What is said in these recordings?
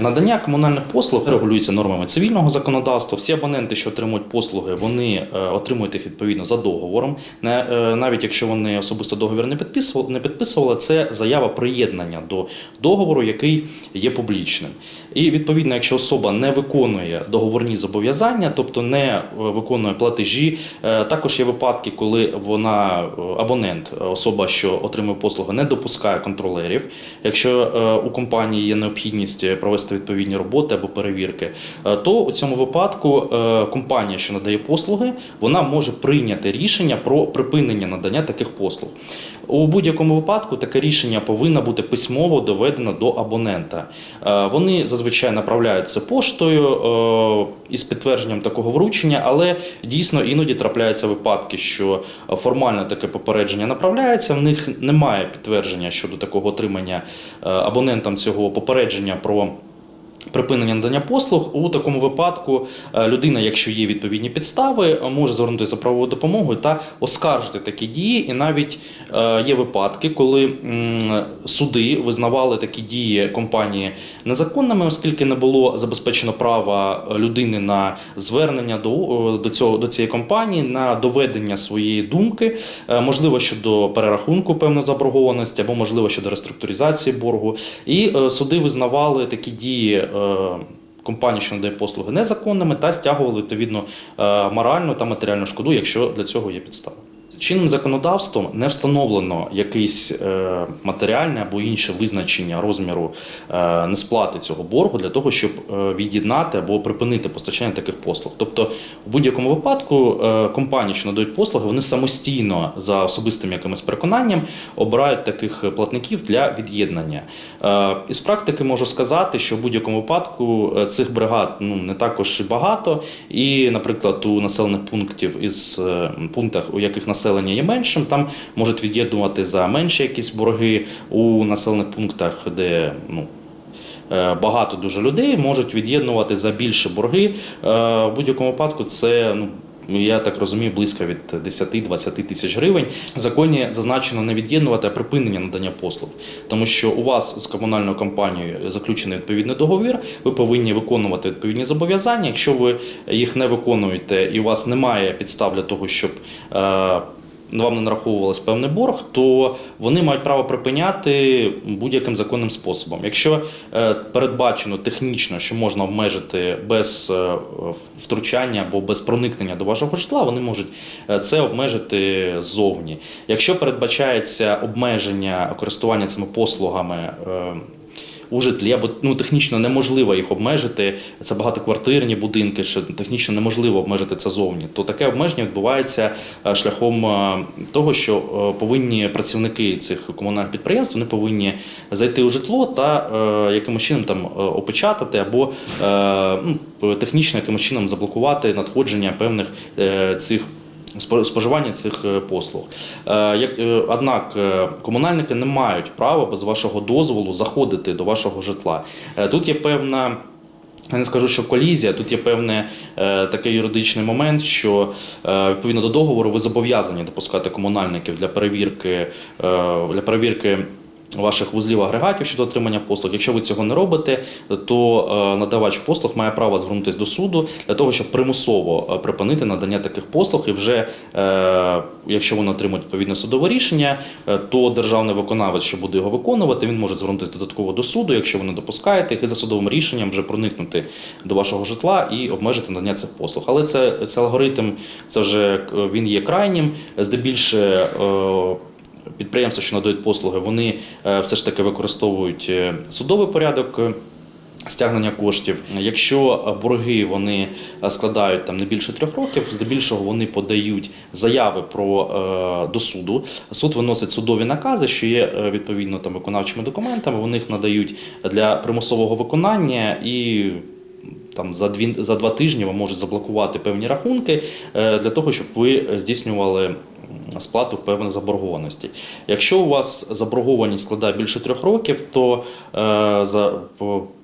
Надання комунальних послуг регулюється нормами цивільного законодавства. Всі абоненти, що отримують послуги, вони е, отримують їх відповідно за договором. Е, навіть якщо вони особисто договір не підписували, не підписували, це заява приєднання до договору, який є публічним. І відповідно, якщо особа не виконує договорні зобов'язання, тобто не е, виконує платежі, також є випадки, коли вона абонент, особа, що отримує послуги, не допускає контролерів. Якщо у компанії є необхідність провести відповідні роботи або перевірки, е, то у цьому випадку е, компанія, що надає послуги, вона може прийняти рішення про припинення надання таких послуг. У будь-якому випадку таке рішення повинно бути письмово доведено до абонента. Е, Вони зазвичай направляються поштою із підтвердженням такого вручення, але дійсно іноді трапляються випадки, що формально таке попередження направляється. В них немає підтвердження щодо такого отримання абонентам цього попередження про. Припинення надання послуг у такому випадку е, людина, якщо є відповідні підстави, може звернутися за правовою допомогою та оскаржити такі дії. І навіть е, є випадки, коли суди визнавали такі дії компанії незаконними, оскільки не було забезпечено права людини на звернення до, до цього до цієї компанії, на доведення своєї думки, е, можливо щодо перерахунку певної заборгованості, або можливо щодо реструктуризації боргу. І суди визнавали такі дії. Е, Компанії, що надає послуги незаконними, та стягували відповідно е, моральну та матеріальну шкоду, якщо для цього є підстави. Чинним законодавством не встановлено якесь е, матеріальне або інше визначення розміру е, несплати цього боргу для того, щоб е, від'єднати або припинити постачання таких послуг. Тобто, у будь-якому випадку компанії, що надають послуги, вони самостійно за особистим якимось переконанням обирають таких платників для від'єднання. Із практики можу сказати, що в будь-якому випадку цих бригад ну не також багато, і, наприклад, у населених пунктів із пунктах, у яких населення є меншим, там можуть від'єднувати за менші якісь борги у населених пунктах, де ну. е, Багато дуже людей можуть від'єднувати за більше борги. Е, В будь-якому випадку це ну. Я так розумію, близько від 10-20 тисяч гривень. В законі зазначено не від'єднувати, а припинення надання послуг. Тому що у вас з комунальною компанією заключений відповідний договір, ви повинні виконувати відповідні зобов'язання. Якщо ви їх не виконуєте і у вас немає підстав для того, щоб е, вам не нараховувалось певний борг, то вони мають право припиняти будь-яким законним способом. Якщо е, передбачено технічно, що можна обмежити без е, втручання або без проникнення до вашого житла, вони можуть е, це обмежити ззовні. Якщо передбачається обмеження користування цими послугами. У житлі або ну технічно неможливо їх обмежити. Це багатоквартирні будинки, що технічно неможливо обмежити це зовні. То таке обмеження відбувається е, шляхом е, того, що е, повинні працівники цих комунальних підприємств вони повинні зайти у житло та якимось чином там опечатати або ну, технічно якимось чином заблокувати надходження певних цих. Спо- Споживання цих е, послуг. Е, е, Однак комунальники не мають права без вашого дозволу заходити до вашого житла. Тут є певна. Я не скажу, що колізія, тут є певний е, такий юридичний момент, що е, відповідно до договору ви зобов'язані допускати комунальників для перевірки, е, для перевірки ваших вузлів агрегатів щодо отримання послуг. Якщо ви цього не робите, то е, надавач послуг має право звернутися до суду для того, щоб примусово е, припинити надання таких послуг. І вже е, якщо вони отримують відповідне судове рішення, то державний виконавець, що буде його виконувати, він може звернутися додатково до суду, якщо ви не допускаєте їх, і за судовим рішенням вже проникнути до вашого житла і обмежити надання цих послуг. Але це, це алгоритм, це вже він є крайнім. Здебільше. Підприємства, що надають послуги, вони е, все ж таки використовують е, судовий порядок. е, Стягнення коштів, якщо борги вони складають там не більше трьох років, здебільшого вони подають заяви про до суду. Суд виносить судові накази, що є відповідно там виконавчими документами. Вони їх надають для примусового виконання і. Там за дві за два тижні вам можуть заблокувати певні рахунки для того, щоб ви здійснювали сплату певної заборгованості. Якщо у вас заборгованість складає більше трьох років, то е, за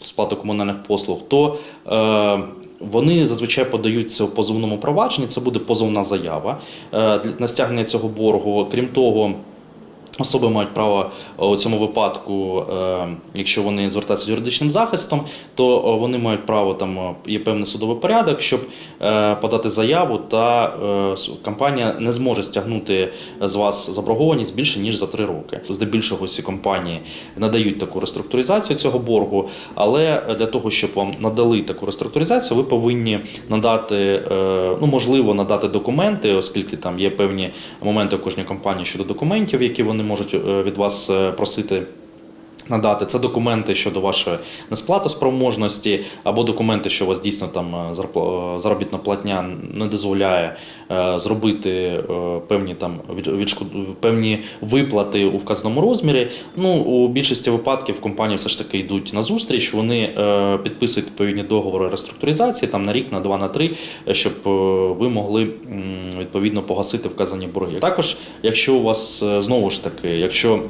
сплату комунальних послуг, то е, вони зазвичай подаються у позовному провадженні. Це буде позовна заява е, на стягнення цього боргу. Крім того. Особи мають право е, у цьому випадку, е, якщо вони звертаються з юридичним захистом, то е, вони мають право там є певний судовий порядок, щоб подати заяву, та компанія не зможе стягнути з вас заборгованість більше ніж за три роки. Здебільшого всі компанії надають таку реструктуризацію цього боргу, але для того, щоб вам надали таку реструктуризацію, ви повинні надати, ну можливо, надати документи, оскільки там є певні моменти у кожній компанії щодо документів, які вони можуть е, від вас е, просити. Надати це документи щодо вашої несплатоспроможності, або документи, що у вас дійсно там е, е, заробітна платня не дозволяє е, зробити певні там від- відшкод- певні виплати у вказаному розмірі. Ну у більшості випадків компанії все ж таки йдуть на зустріч. Вони підписують відповідні договори реструктуризації там на рік, на два, на три, щоб ви могли відповідно погасити вказані борги. Також, якщо у вас знову ж таки, якщо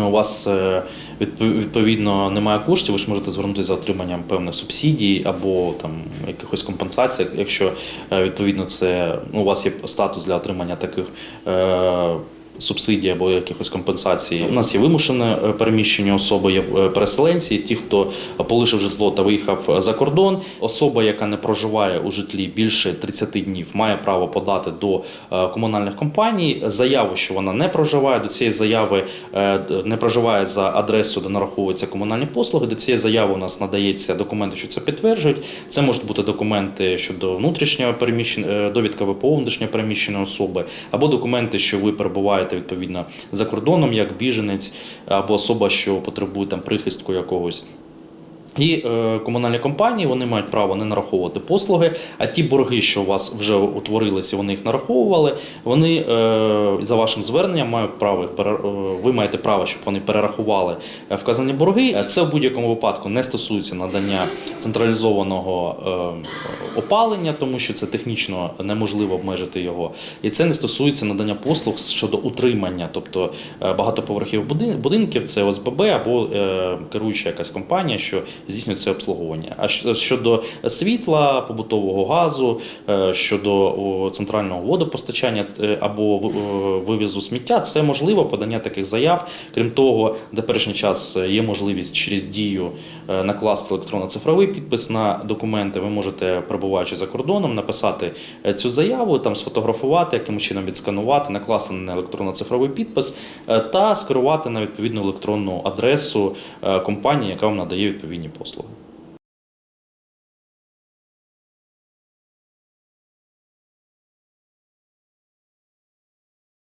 у вас е, відповідно немає коштів, ви ж можете звернутися за отриманням певних субсидій або там якихось компенсацій, якщо е, відповідно це ну, у вас є статус для отримання таких. Е, Субсидій або якихось компенсацій. У нас є вимушене е, переміщення особи, є е, переселенці, ті, хто полишив житло та виїхав за кордон. Особа, яка не проживає у житлі більше 30 днів, має право подати до е, комунальних компаній заяву, що вона не проживає. До цієї заяви е, не проживає за адресою, де нараховуються комунальні послуги. До цієї заяви у нас надається документи, що це підтверджують. Це можуть бути документи щодо внутрішнього переміщення, е, довідка ВПО внутрішньо переміщеної особи, або документи, що ви перебуваєте відповідно за кордоном як біженець, або особа, що потребує там прихистку якогось. І е, комунальні компанії вони мають право не нараховувати послуги, а ті борги, що у вас вже утворилися, вони їх нараховували. Вони е, за вашим зверненням мають право їх пере- е, ви маєте право, щоб вони перерахували е, вказані борги. Е, Це в будь-якому випадку не стосується надання централізованого е, опалення, тому що це технічно неможливо обмежити його. І це не стосується надання послуг щодо утримання, тобто багатоповерхівих будин- будинків, це ОСББ або е, керуюча якась компанія, що здійснює це обслуговування. А щодо світла, побутового газу, е, щодо центрального водопостачання е, або е, вивізу сміття, це можливо подання таких заяв. Крім того, в теперішній час є можливість через дію накласти електронно-цифровий підпис на документи. Ви можете, перебуваючи за кордоном, написати цю заяву, там сфотографувати, якимось чином відсканувати, накласти на електронно-цифровий підпис та скерувати на відповідну електронну адресу компанії, яка вам надає відповідні послуги.